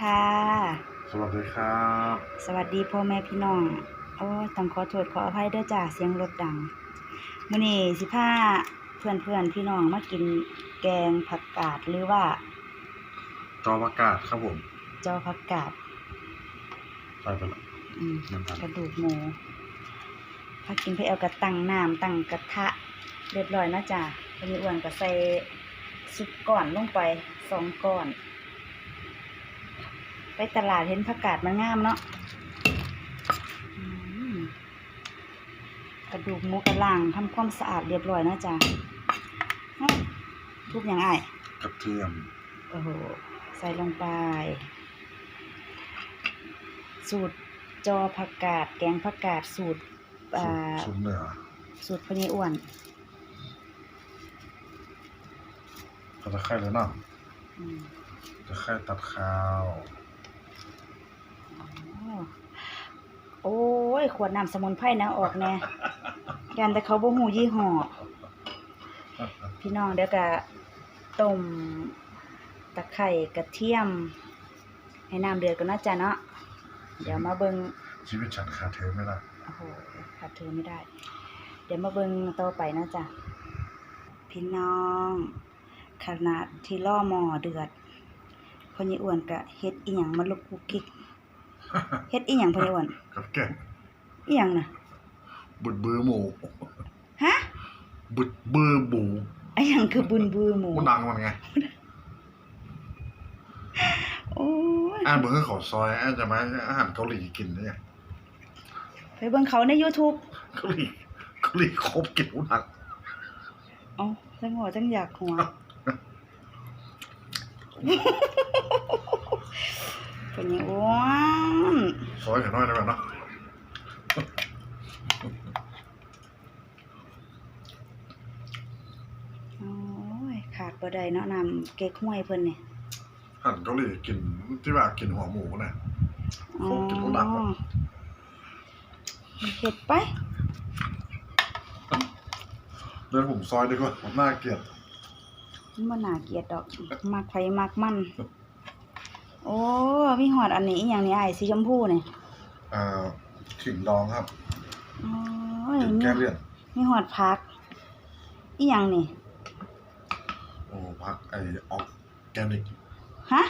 ค่ะ สวัสดีครับ สวัสดีพ่อแม่พี่น้อง โอ้ยต้องขอโทษขออภัยเด้อจ้าเสียงรถดังมื้อนี้สิพาเพื่อนเพื่อนๆพี่น้องมากินแกงผักกาดหรือว่า จอประกาศครับผม จอผักกาดใส่ไปละอืมน้ำตาลกระดูกหมูพากินเพื่อเอากระตั้งน้ำตั้งกระทะ เรียบร้อยนะจ้าวันนี้อ้วนก็ใส่ซุปก่อนลงไปสองก้อน ไปตลาดเห็นผักกาดมันงามเนาะอืมกระดูกหมูกระล่างทำความสะอาดเรียบร้อยนะจ๊ะอ้าวทุกอย่างไอ้ายกระเทียมโอ้โหใส่ลงไป สูตรจอผักกาดแกงผักกาดสูตรอ่าสูตรเหนือสูตรพญอ้วนกระไข่เลยเนาะอืมตะไคร่ตัดข้าว อ๋อ โอ้ย ขวดน้ำสมุนไพรนะออกแน่ยันแต่เขาบ่หูยี่ห้อพี่น้องเดี๋ยวก็ต้มตะไคร่กระเทียม ให้น้ำเดือดก่อนนะจ๊ะเนาะเดี๋ยวมาเบิงชีวิตฉันขาดเธอไม่ได้โอ้โหขาดเธอไม่ได้ เดี๋ยวมาเบิงต่อไปนะจ๊ะพี่น้องขนาดที่ล่อหม้อเดือดพอยี่อ้วนก็เฮ็ดอีหยังมาลุกกุกกิก เฮ็ดอีหยังพอยี่อ้วนกับแกงอีหยังน่ะบุดเบือหมูฮะบุดเบือหมูอีหยังคือบุญบือหมูมันดังมันไงโอ้ยอ่านเบอร์เขาซอยอ่านจะมาอาหารเกาหลีกินเนี่ยไปเบิ่งเขาใน YouTube เกาหลีเกาหลีครบกินหนักเอ้าจังหัวจังอยากหัว เป็นยังอ้วนซอยกันน้อยได้ไหมเนาะโอ้ยขาดบ่ได้เนาะน้ำเก๊กห้วยเพิ่นนี่อาหารเกาหลีกินที่ว่ากินหัวหมูน่ะอ๋อโคตรกินหนักว่ะเฮ็ดไป เดินผมซอยดีกว่าผมน่าเกลียด มันบ่น่าเกลียดดอก มักไผมักมัน โอ้มีหอดอันนี้อีหยังนี่อ้ายสีชมพูนี่อ่าขิงดองครับโอ้ยเป็นมีแก้เลี่ยนมีหอดผักอีหยังนี่โอ้พักไอออร์แกนิกฮะ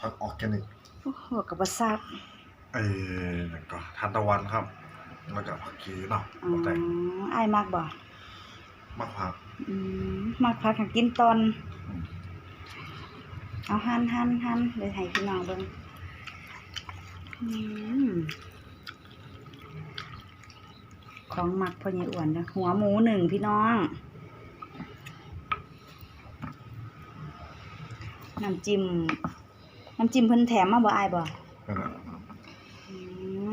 พักออร์แกนิกโอ้โหกับบ่ทราบไอนั่นก็ทานตะวันครับ แล้วก็ผักชีเนาะอ๋อแต่งอ้ายมักบ่มะพร้าวอืมมักผักให้กินตอน เอาหั่นหั่นหั่นเลยให้พี่น้องเบิ้งของหมักพอใหญ่อ้วนนะหัวหมูหนึ่งพี่น้องน้ำจิ้มน้ำจิ้มเพิ่นแถมมาบ่อายบ่ นั่นแหละ อื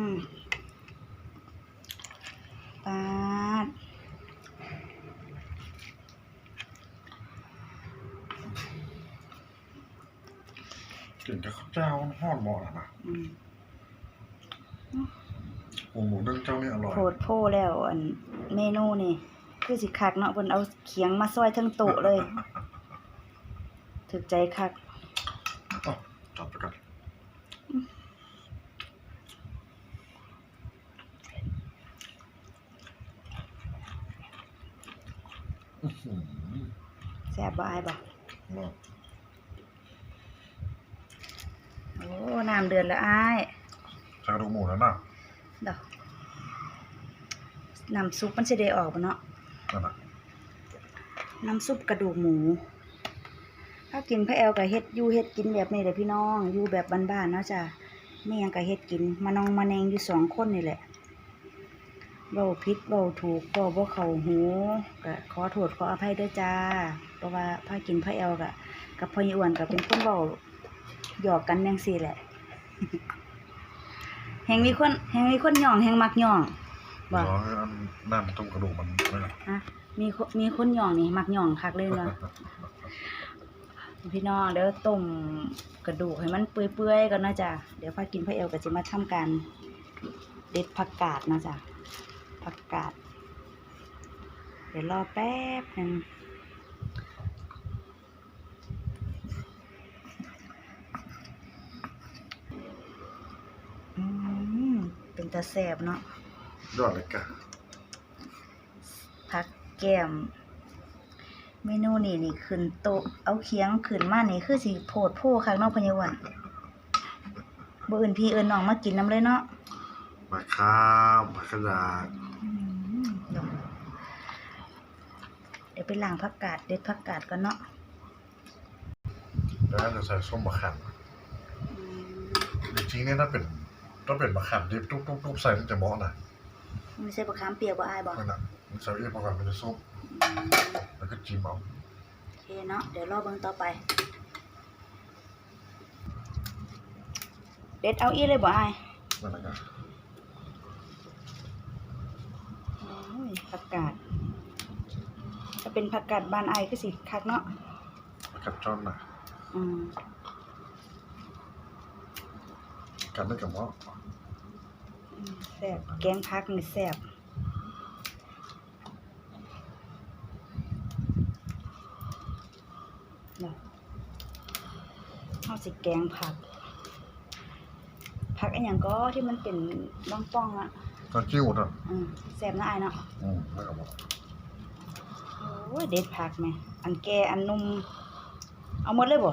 มปาด กินกับข้าวเจ้าห่อนหมอ นะนะอืมโอ้หมูนึ่งเจ้านี่อร่อย โพดโพแล้วอันเมนูนี่ คือสิคักเนาะเพิ่นเอาเขียงมาซอยทั้งโต๊ะเลย ถึกใจคักอ๋อจับไปกันอื้อหือแซ่บบ่อายบ่ อร่อย โอ้น้ำเดือดแล้วอายใส่กระดูกหมูแล้วนะดอกน้ำซุปมันสิได้ออกบ่เนาะนั่นน่ะน้ำซุปกระดูกหมู ถ้ากินพะแอลก็เฮ็ดอยู่เฮ็ดกินแบบนี้แหละพี่น้องอยู่แบบบ้านๆเนาะจ้ะไม่หยังก็เฮ็ดกินมานองมาแนงอยู่สองคนนี่แหละเว้าผิดเว้าถูกก็บ่เข้าหูก็ขอโทษขออภัยเด้อจ้า เพราะว่าพากินพะแอลก็กับพ่อใหญ่อ้วนก็เป็นคนเว้า หยอกกันจังซี่แหละแฮงมีคนแฮงมีคนหย่องแฮงมักหย่องบ่ร้อยอันน้ำต้มกระดูกมันไม่นะฮะมีคนมีคนหย่องนี่มักหย่องคักเลยเนาะพี่น้องเดี๋ยวต้มกระดูกให้มันเปื่อยๆกันนะจ๊ะเดี๋ยวพากินพะเอวก็จะมาทำการเด็ดผักกาดนะจ๊ะผักกาด เดี๋ยวรอแป๊บหนึ่ง เป็น ตาแซ่บเนาะยอดเลยกะผักแก้ม เมนูนี่นี่ขึ้นโต๊ะเอาเคียงขึ้นมานี่คือสิโพดโพคักเนาะพะยาวันบ่อื่นพี่เอิ้นน้องมากินน้ำเลยเนาะมาข้ามมาขยาอืมเดี๋ยวเดี๋ยวไปล้างผักกาดเด็ดผักกาดก่อนเนาะแล้วจะใส่ส้มมะขามจริงๆเนี่ยถ้าเป็น ต้องเป็นมะขามดิบทุบๆๆใส่มันจะเหมาะนะไม่ใช่บะขามเปียกบ่อายบ่นั่นน่ะมันใส่เองมะขามมันจะส้มแล้วก็จิ้มเอาโอเคเนาะเดี๋ยวรอเบิ่งต่อไปเด็ดเอาอีเลยบ่อายนั่นแหละกะโอ้ยผักกาดถ้าเป็นผักกาดบ้านอายคือสิคักเนาะแล้วกัดจ้อนน่ะอืม กันได้กับเหมาะแซ่บแกงผักนี่แซ่บเนาะเอาสิแกงผัก ผักอันหยังก็ที่มันเป็นบ้องป้องๆอะก็จิ้วน่ะอืมแซ่บนะอายเนาะอืมแล้วก็เหมาะโอ้ยเด็ดผักแม่อันแก่อันนุ่ม เอาหมดเลยบ่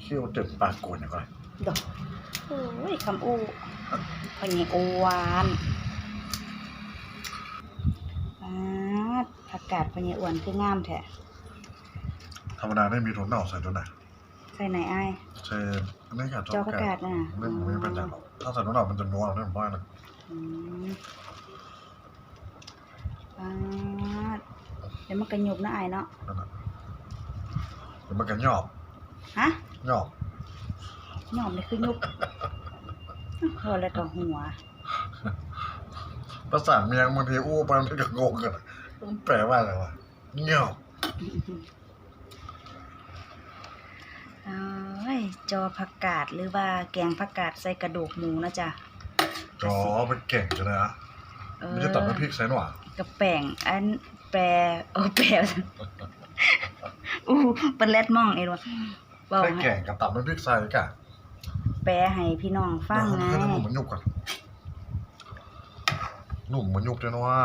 เคี่ยวเต็มปากโกนอย่างไรดอก โอ้ยคำอู้พะเนีโอหวานปาดผักกาดพะเนีอ้วนคืองามแท้ธรรมดาได้มีถั่วเน่าใส่ตัวไหนใส่ไหนอ้ายใช่ไม่กัดจอผักกาดน่ะเล่นไม่เป็นอย่างหรอกถ้าใส่ถั่วเน่ามันจะนัวเรื่องบ้านนะอืมปาดเดี๋ยวมันกระยุบนะอ้ายเนาะนั่นน่ะเดี๋ยวมันกันหยอบฮะหยอบ ยอมเลยคือยุบพอแล้วก็หัว ภาษาเมียงบางทีอู้ไปมันก็งงกันอะมันแปลว่าอะไรวะหยอบเอ้ยจอผักกาดหรือว่าแกงผักกาดใส่กระดูกหมูนะจ๊ะจอมันเก่งจังเลยนะเออมันจะตัดน้ำพริกใส่หน่อยกับแป้งอันแปรโอ้แปรอู้เป็นแรดมองเองวะบอกใส่ให้แก่งกับตับน้ำพริกใส่กะ แปรให้พี่น้องฟังมันไงคือหนุ่มมันยุบกันหนุ่มมันยุบจังนะว่า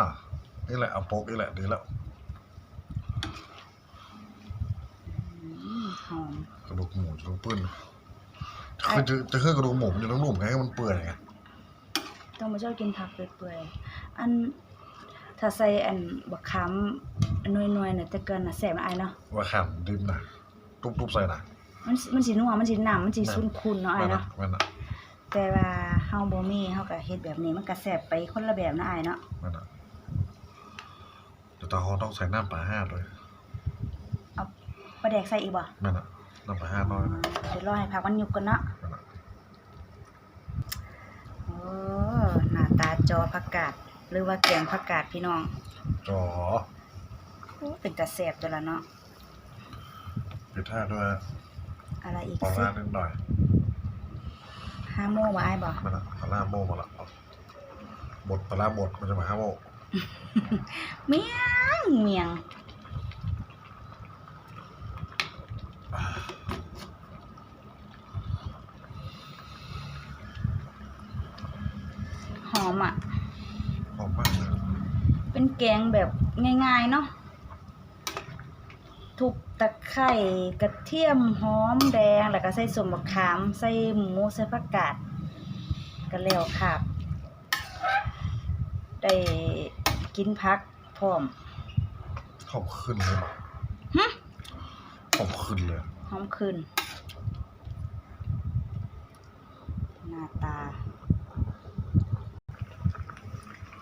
นี่แหละเอาโปกนี่แหละดีแล้วอืมหอมกระดูกหมูจะต้องปื้นคือจะจะขึ้นกระดูกหมูมันจะต้องหนุ่มไงให้มันเปื่อยไงต้องมาชอบกินผักเปื่อยๆอันถ้าใส่อันบักขามหน่วยๆน่ะแต่เกินน่ะแซ่บนะอายเนาะว่าแขมดิมนะทุบๆใส่นะ มันมันสินัวมันสิน้ำมันสิซุนคุณเนาะอายเนาะ แม่นนะแต่ว่าเฮาบ่มีเฮาก็เฮ็ดแบบนี้มันก็แซ่บไปคนละแบบนะอายเนาะ แม่นนะแต่ตาฮอต้องใส่น้ำปลาห้าด้วยเอาปลาแดกใส่อีกบ่แม่นนะน้ำปลาห้าน้อยนะเดี๋ยวรอให้ผักมันยุบก่อนเนาะ แม่นนะโอ้หน้าตาจอผักกาดหรือว่าแกงผักกาดพี่น้องจอโอ้เป็นตาแซ่บตัวละเนาะ ปิดท่าด้วย อะไรอีกปลาสิล่านิดหน่อยห้าโมงบ่อายบ่แม่นนะปลาล่าโม่มาละบดปลาล่าบดมันจะมาห้าโม่เมียงเมียงหอมอะ หอมมากเลยเป็นแกงแบบง่ายๆเนาะ ทุบตะไคร่กระเทียมหอมแดง แล้วก็ใส่สมบักขาม ใส่หมูใส่ผักกาดก็แล้วครับได้กินพักพร้อมหอมขึ้นเลยมั้หึหอมขึ้นเลย หอมขึ้น หน้าตา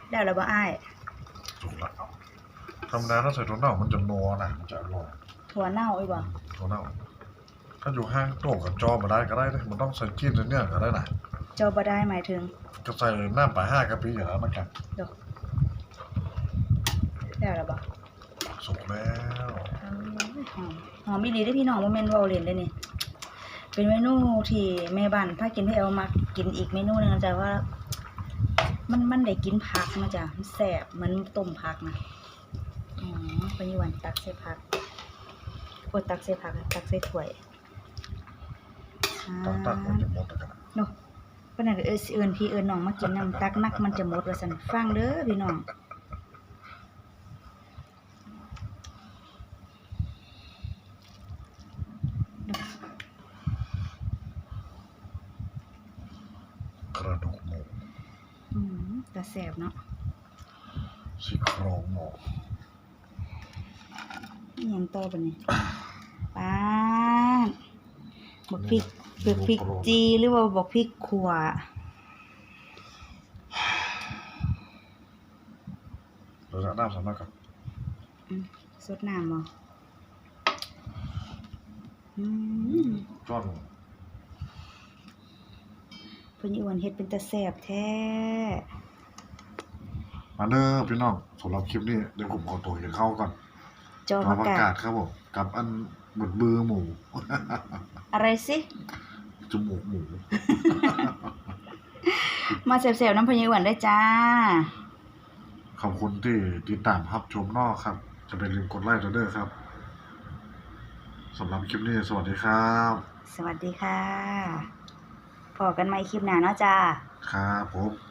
ได้แล้วบ่อ้ายสุกละธรรมดาถ้าใส่ถั่วเน่ามันจะนัวนะมันจะอร่อย ถั่วเน่าอีกบ่ถั่วเน่าถ้าอยู่ห้างโต้กับจอมาได้ก็ได้นะมันต้องใส่จิ้มใส่เนี่ยก็ได้นะเจ้าบ่ได้หมายถึงก็ใส่น้ำปลาห้ากะปิอย่างนั้นนะครับดอกได้แล้วบ่สุกแล้วเอ้ยหอมหอมอีหลีได้อพี่น้องบ่แม่นเว้าเล่นเลยนี่เป็นเมนูที่แม่บ้านพากินให้เอามากินอีกเมนูหนึงนะจ๊ะว่า มันมันได้กินผักนะจ๊ะมันแซ่บเหมือนต้มผักนะอ๋อเป็นยี่วันตักใส่ผัก โอ้ตักใส่ผักตักใส่ถ้วยอ่าตักตักมันจะหมดแล้วกันเนาะพิ่นน่ะก็เอิ้นสิเอิ้นพี่เอิ้นน้องมากินน้ำตักนักมันจะหมดว่าซั่นฟังเด้อพี่น้องกระดูกหมูอืมแต่แซ่บเนาะซี่โครงหมู อิหยังต่อบัดนี้ปาดบักพริกบักพริกจีหรือว่าบักพริกขัวเราจะน้ำสำนักกับอืมสดน้ำบ่อืมจ้อนเพิ่นอีอ้วนเฮ็ดเป็นตาแซ่บแท้มาเด้อพี่น้องสำหรับคลิปนี้เดี๋ยวผมขอตัวกินข้าวก่อน จอมาประประกากาศศครับผมกับอันบดบือหมู อะไรสิจมูกหมู มาแซ่บๆน้ำเพิ่นอีอ้วนได้จ้า ขอบคุณที่ติดตามรับชมนอกครับ จะเป็นลืมกดไลค์เด้อครับสำหรับคลิปนี้ สวัสดีครับ สวัสดีค่ะพอกันใหม่คลิปหน้าเนาะจ้า ครับผม